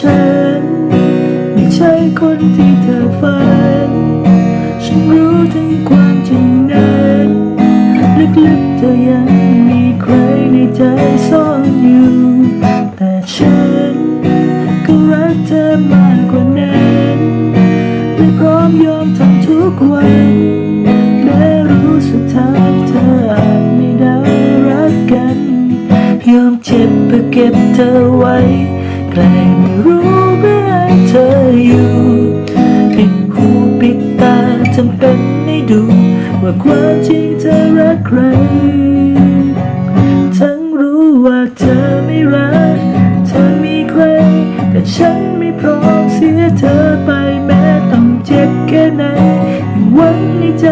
ฉัน ไม่ใช่คนที่เธอฝัน ฉันรู้ถึงความจริงนั้นลึกๆเธอยังมีใครในใจซ่อนอยู่ แต่ฉันก็รักเธอมากกว่านั้นและพร้อมยอมทำทุกวันแม้รู้สุดท้ายเธออาจไม่ได้รักกัน ยอมเจ็บเพื่อเก็บเธอไว้ แกล้งไม่รู้เมื่อให้เธออยู่ ปิดหูปิดตาจำเป็นให้ดู ว่าความจริงเธอรักใคร ทั้งรู้ว่าเธอไม่รัก เธอมีใคร แต่ฉันไม่พร้อมเสียเธอไปแม้ต้องเจ็บแค่ไหนยังหวังในใจ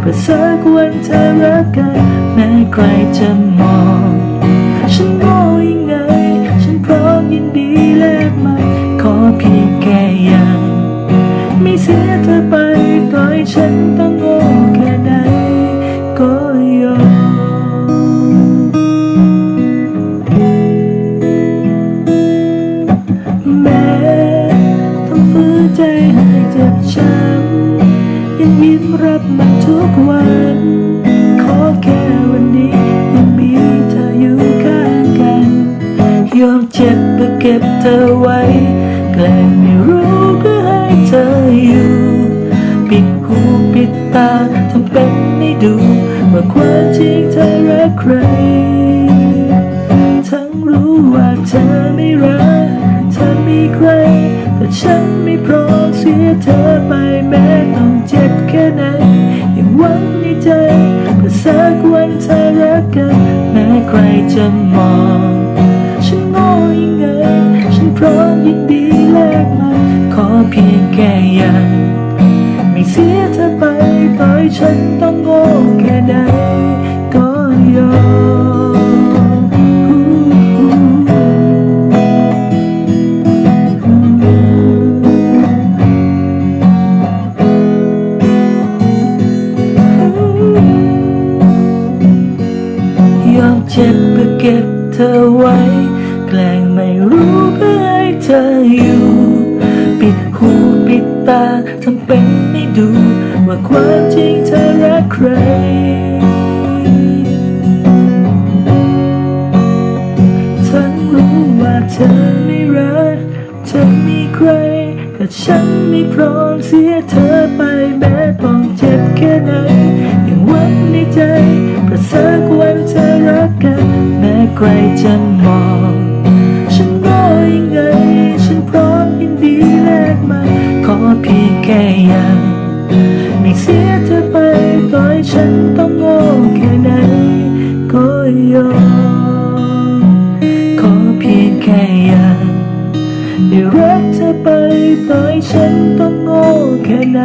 เพื่อสักวันเธอรักกันแม้ใครจะมอง ฉันต้องโง่แค่ไหนก็ยอมแม้ต้องฝืนใจให้เจ็บช้ำยังยิ้มรับมันทุกวันขอแค่วันนี้ยังมีเธออยู่ข้างกัน ยอมเจ็บเพื่อเก็บเธอไว้แกล้งไม่รู้ ดูว่าความจริงเธอรักใคร ทั้งรู้ว่าเธอไม่รักเธอมีใคร แต่ฉันไม่พร้อมเสียเธอไปแม้ต้องเจ็บแค่ไหนยังหวังในใจเพื่อสักวันเธอรักกัน แม้ใครจะมอง ฉันโง่ยังไง ฉันพร้อมยินดีแลกมันขอเพียงแค่อย่างไม่เสียเธอไปต่อยฉันต ก็บเธอไว้ แกล้งไม่รู้เพื่อให้เธออยู่ ปิดหูปิดตาทำเป็นไม่ดู ว่าความจริงเธอรักใคร ทั้งรู้ว่าเธอไม่รัก เธอมีใคร แต่ฉันไม่พร้อมเสียเธอไปแม้ต้องเจ็บแค่ไหนยังหวังในใจเพื่อสักวันเธอรักกัน ใครจะมอง ฉันก็ยังไง ฉันพร้อมยินดีแลกมันขอเพียงแค่อย่างไม่เสียเธอไปต่อยฉันต้องโง่แค่ไหนก็ยอมขอเพียงแค่อย่างได้รักเธอไปต่อยฉันต้องโง่แค่ไหน